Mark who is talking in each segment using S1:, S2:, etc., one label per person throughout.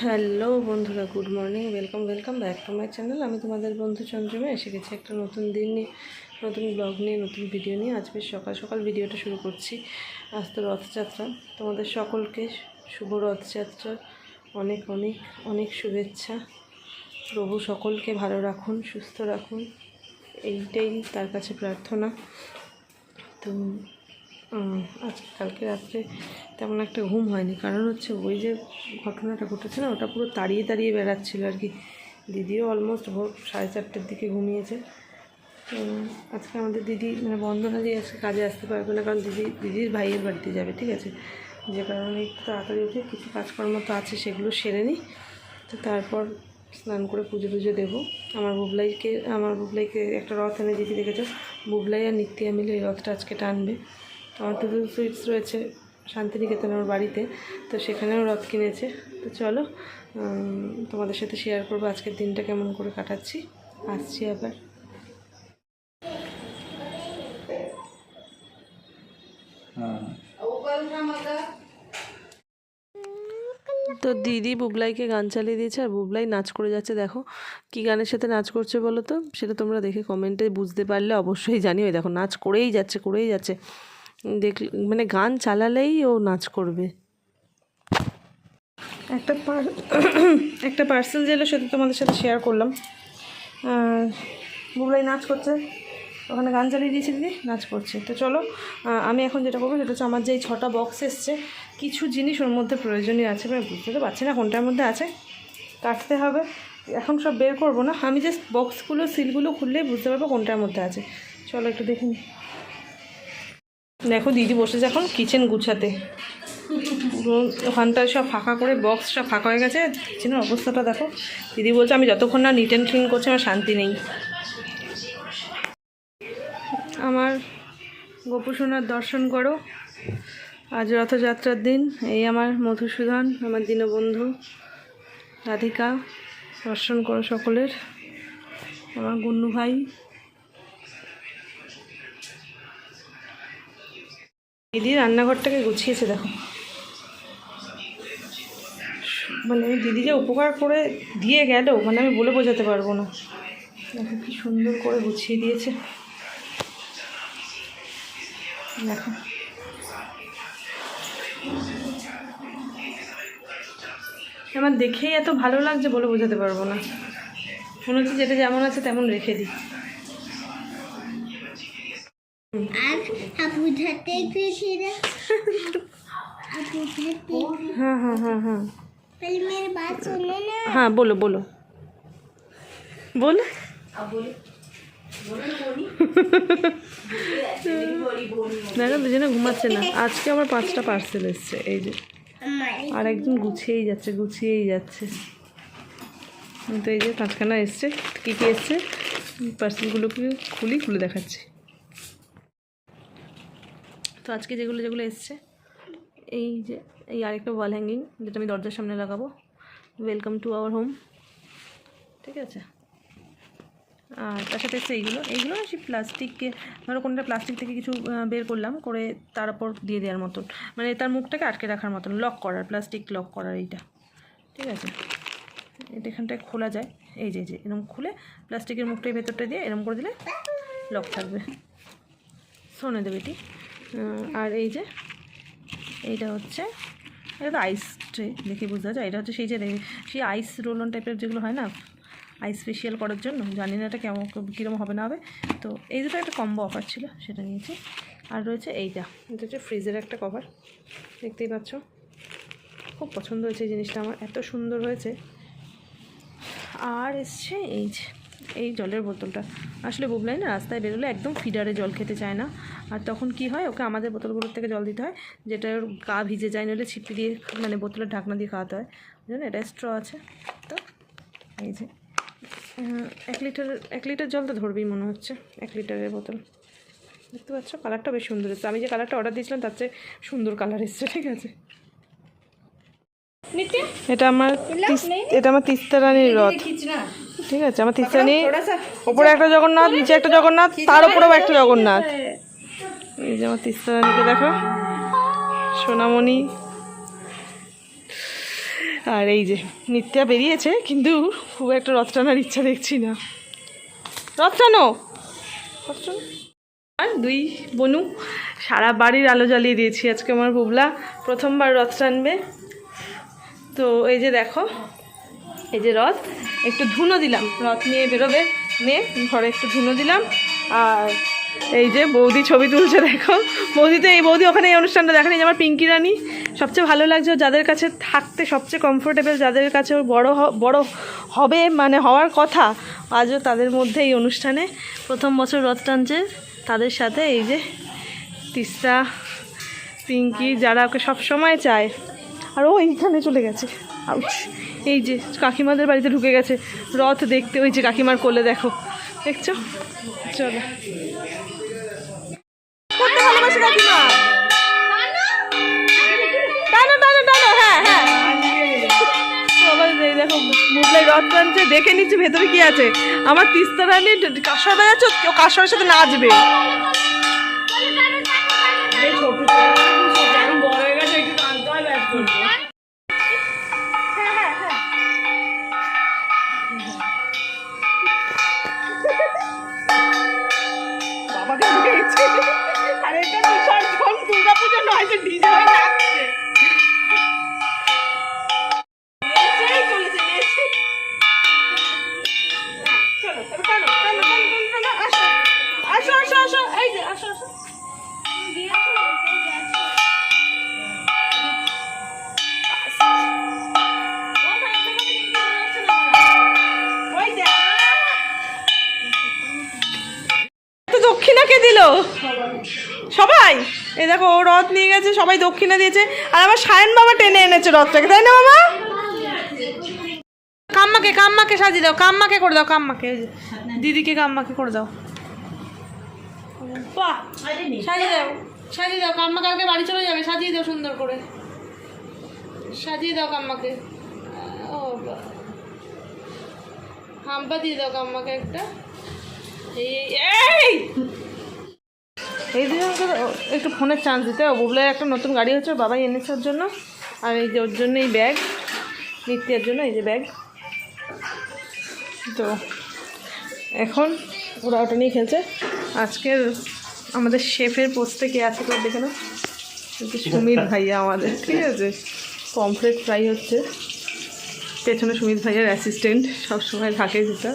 S1: Hello বন্ধুরা, good morning, welcome welcome back to my channel. আমি তোমাদের বন্ধু চন্দ্রমে, এসে গেছি একটা নতুন দিন নিয়ে, নতুন ব্লগ নিয়ে, নতুন ভিডিও নিয়ে। আজ বেশ সকাল সকাল ভিডিওটা শুরু করছি, আজ তো রথযাত্রা। তোমাদের সকলকে শুভ রথযাত্রার অনেক অনেক অনেক শুভেচ্ছা। প্রভু সকলকে ভালো রাখুন, সুস্থ রাখুন, এইটাই তার কাছে প্রার্থনা। তো আজকে কালকে রাত্রে তেমন একটা ঘুম হয়নি। কারণ হচ্ছে ওই যে ঘটনাটা ঘটেছে না, ওটা পুরো তাড়িয়ে তাড়িয়ে বেড়াচ্ছিল আর কি। দিদিও অলমোস্ট ভোর সাড়ে চারটের দিকে ঘুমিয়েছে। তো আজকে আমাদের দিদি মানে বন্ধনা দিয়ে আজকে কাজে আসতে পারবে না, কারণ দিদি, দিদির ভাইয়ের বাড়িতে যাবে, ঠিক আছে? যে কারণে একটু তাড়াতাড়ি উঠে কিছু কাজকর্ম তো আছে, সেগুলো সেরে নিই তো তারপর স্নান করে পুজো টুজো দেবো। আমার বুবলাইকে আমার বুবলাইকে একটা রথ এনে দিদি দেখেছ? বুবলাই আর নিত্যিয়া মিলে এই রথটা আজকে টানবে। আমার তো সুইটস রয়েছে শান্তিনিকেতন আমার বাড়িতে, তো সেখানেও রথ কিনেছে। তো চলো তোমাদের সাথে শেয়ার করব আজকের দিনটা কেমন করে কাটাচ্ছি। আসছি আবার। তো দিদি বুবলাইকে গান চালিয়ে দিয়েছে আর বুবলাই নাচ করে যাচ্ছে, দেখো। কি গানের সাথে নাচ করছে বলো তো? সেটা তোমরা দেখে কমেন্টে বুঝতে পারলে অবশ্যই জানিও। দেখো, নাচ করেই যাচ্ছে করেই যাচ্ছে। দেখ মানে গান চালালেই ও নাচ করবে। একটা পার, একটা পার্সেল যেটা সেটা তোমাদের সাথে শেয়ার করলাম। বুবলাই নাচ করছে। ওখানে গান চালিয়ে দিয়েছি দিদি, নাচ করছে। তো চলো আমি এখন যেটা করব সেটা হচ্ছে আমার যে ছটা বক্স এসছে, কিছু জিনিস ওর মধ্যে প্রয়োজনীয় আছে মানে বুঝতে তো পারছি না কোনটার মধ্যে আছে। কাটতে হবে। এখন সব বের করব না। আমি জাস্ট বক্সগুলো সিলগুলো খুললেই বুঝতে পারব কোনটার মধ্যে আছে। চলো একটু দেখে নিই দেখো দিদি বসেছে এখন কিচেন গুছাতে। ওখানটা সব ফাঁকা করে বক্স সব ফাঁকা হয়ে গেছে কিচেনের অবস্থাটা দেখো। দিদি বলছে, আমি যতক্ষণ না নিট অ্যান্ড ক্লিন করছি, আমার শান্তি নেই। আমার গোপুসোনার দর্শন করো। আজ রথযাত্রার দিন, এই আমার মধুসূদন, আমার দীনবন্ধু, রাধিকা, দর্শন করো সকলের। আমার গুন্নু ভাই দিদি রান্নাঘরটাকে গুছিয়েছে, দেখো। মানে দিদি যে উপকার করে দিয়ে গেল মানে আমি বলে বোঝাতে পারব না। দেখো কি সুন্দর করে গুছিয়ে দিয়েছে। দেখো। আমার দেখেই এত ভালো লাগছে বলে বোঝাতে পারব না। মনে হচ্ছে যেটা যেমন আছে তেমন রেখে দিই।
S2: বুঝাতে
S1: হ্যাঁ হ্যাঁ হ্যাঁ হ্যাঁ বলো বলো দুজনে ঘুমাচ্ছে না। আজকে আমার পাঁচটা পার্সেল এসছে, এই যে। আর একদম গুছিয়েই যাচ্ছে গুছিয়েই যাচ্ছে। তো এই যে পাঁচখানা এসছে, কী কী এসছে? পার্সেলগুলোকে খুলি, খুলে দেখাচ্ছি। তো আজকে যেগুলো যেগুলো এসছে, এই যে, এই আরেকটা ওয়াল হ্যাঙ্গিং যেটা আমি দরজার সামনে লাগাবো। ওয়েলকাম টু আওয়ার হোম ঠিক আছে? আর তার সাথে এসছে এইগুলো। এইগুলো সেই প্লাস্টিককে ধরো কোনটা প্লাস্টিক থেকে কিছু বের করলাম, করে তার উপর দিয়ে দেওয়ার মতন। মানে তার মুখটাকে আটকে রাখার মতন। লক করার প্লাস্টিক লক করার এইটা। ঠিক আছে? এটা এখানটায় খোলা যায়। এই যে যে এরকম খুলে প্লাস্টিকের মুখটাই ভেতরটা দিয়ে এরকম করে দিলে লক থাকবে। শোনে দেবে এটি আর এই যে, এইটা হচ্ছে, এটা তো আইস ট্রে দেখে বুঝতে যায়। এটা হচ্ছে সেই যে, সেই আইস রোলন টাইপের যেগুলো হয় না আইস ফেশিয়াল করার জন্য, জানি না এটা কেমন, কীরকম হবে না হবে। তো এই দুটো একটা কম্বো অফার ছিল, সেটা নিয়েছি। আর রয়েছে এইটা, এটা হচ্ছে ফ্রিজের একটা কভার দেখতেই পাচ্ছ। খুব পছন্দ হয়েছে এই জিনিসটা আমার, এত সুন্দর হয়েছে। আর এসছে এই যে এই জলের বোতলটা। আসলে বুবলাই না রাস্তায় বেরোলে একদম ফিডারে জল খেতে চায় না। আর তখন কি হয় ওকে আমাদের বোতলগুলোর থেকে জল দিতে হয় যেটা ওর গা ভিজে যায় নইলে ছিপি দিয়ে মানে বোতলের ঢাকনা দিয়ে খাওয়াতে হয়। জন্য এটা স্ট্র আছে। তো এই যে এক লিটার এক লিটার জল তো ধরবেই মনে হচ্ছে এক লিটারের বোতল। দেখতে পাচ্ছ? কালারটা বেশ সুন্দর এসেছে। আমি যে কালারটা অর্ডার দিয়েছিলাম তার চেয়ে সুন্দর কালার এসছে ঠিক আছে? এটা আমার এটা আমার তিস্তা রানীর রথ। ঠিক আছে আমার তিস্তা রানী ওপরে একটা জগন্নাথ নিচে একটা জগন্নাথ তার উপরেও একটা জগন্নাথ। এই যে আমার তিস্তা রানীকে দেখো সোনামণি। আর এই যে নিত্যা বেরিয়েছে কিন্তু খুব একটা রথ টানার ইচ্ছা দেখছি না। রথ টানো রথ টানো। আর দুই বনু সারা বাড়ির আলো জ্বালিয়ে দিয়েছি আজকে আমার বুবলা। প্রথমবার রথ টানবে। তো এই যে দেখো এই যে রথ, একটু ধুনো দিলাম। রথ নিয়ে বেরোবে নে ঘরে একটু ধুনো দিলাম। আর এই যে বৌদি ছবি তুলছে, দেখো। বৌদি তো এই, বৌদি ওখানে এই অনুষ্ঠানটা দেখেনি যে আমার পিঙ্কি রানী। সবচেয়ে ভালো লাগছে যাদের কাছে থাকতে, সবচেয়ে কমফোর্টেবল যাদের কাছে ওর বড় বড় হবে মানে হওয়ার কথা, আজও তাদের মধ্যে এই অনুষ্ঠানে প্রথম বছর রথ টানছে। তাদের সাথে এই যে তিস্তা, পিঙ্কি, যারা ওকে সবসময় চায়। আর ও এইখানে চলে গেছে। আউচ এই যে কাকিমাদের বাড়িতে ঢুকে গেছে। রথ দেখতে ওই যে কাকিমার কোলে দেখো। দেখছ? চলো। হ্যাঁ হ্যাঁ। রথ টানছে দেখে নিচ্ছি ভেতরে কি আছে? আমার তিস্তা রানী কাসর বাজাচ্ছে ও কাসরের সাথে নাচবে। বাবাকে টানো, টানো, টানো, আসো। আসো, আসো, আসো, এই যে, আসো, আসো। তো দক্ষিণা কে দিল? সবাই? এই দেখো, ও রথ নিয়ে গেছে, সবাই দক্ষিণা দিয়েছে। আর আমার সায়ন বাবা টেনে এনেছে রথটাকে, তাই না মামা? কাম্মাকে কাম্মাকে সাজিয়ে দাও, কাম্মাকে করে দাও, কাম্মাকে। দিদিকে কাম্মাকে করে দাও। সাজিয়ে দাও সাজিয়ে দাও, কাম্মা কালকে বাড়ি চলে যাবে, সাজিয়ে দাও সুন্দর করে। সাজিয়ে দাও কাম্মাকে। ও। হাম্পা দিয়ে দাও কাম্মাকে একটা। এই! এই দুজনকে একটু ফোনের চান্স দিতে বুবলের একটা নতুন গাড়ি হচ্ছে বাবাই এনেছে ওর জন্য। আর এই যে ওর জন্য এই ব্যাগ, নিত্যের জন্য এই যে ব্যাগ। তো এখন ওরা ওটা নিয়ে খেলছে। আজকের আমাদের শেফের পোস্টে কে আছে তো দেখে না সুমিত ভাইয়া আমাদের, ঠিক আছে? পমফ্রেট ফ্রাই হচ্ছে। পেছনে সুমিত ভাইয়ার অ্যাসিস্ট্যান্ট সবসময় থাকে যেটা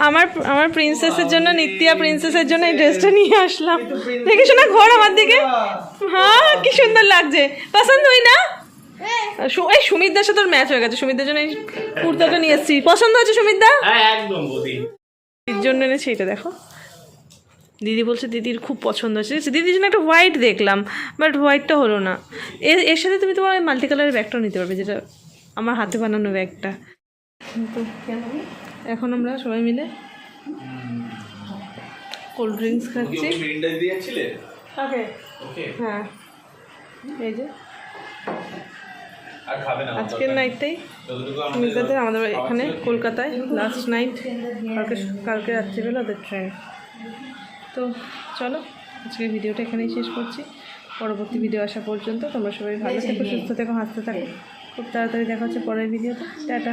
S1: আমার আমার প্রিন্সেসের জন্য নিত্যা প্রিন্সেসের জন্য এই ড্রেসটা নিয়ে আসলাম। দেখে শোনা ঘর আমার দিকে। হ্যাঁ কি সুন্দর লাগছে। পছন্দ হই না? সু- এই সুমিতদার সাথে ওর ম্যাচ হয়ে গেছে। সুমিতদার জন্য এই কুর্তাটা নিয়ে এসেছি। পছন্দ হয়েছে সুমিতদা?
S3: হ্যাঁ একদম
S1: জন্য এনেছি এটা দেখো। দিদি বলছে দিদির খুব পছন্দ হয়েছে। দিদির জন্য একটা হোয়াইট দেখলাম বাট হোয়াইটটা হলো না। এর এর সাথে তুমি তোমার মাল্টি কালারের ব্যাগটাও নিতে পারবে যেটা আমার হাতে বানানো ব্যাগটা এখন আমরা সবাই মিলে কোল্ড ড্রিঙ্কস খাচ্ছি। হ্যাঁ। এই যে।
S3: আর খাবে না
S1: আজকের নাইটটাই
S3: আমাদের
S1: আমাদের এখানে কলকাতায় লাস্ট নাইট কালকে কালকে রাত্রিবেলা ওদের ট্রেন তো চলো আজকের ভিডিওটা এখানেই শেষ করছি। পরবর্তী ভিডিও আসা পর্যন্ত তোমরা সবাই ভালো থেকো সুস্থ থেকো হাসতে থাকো। খুব তাড়াতাড়ি দেখা হচ্ছে পরের ভিডিওতে টাটা।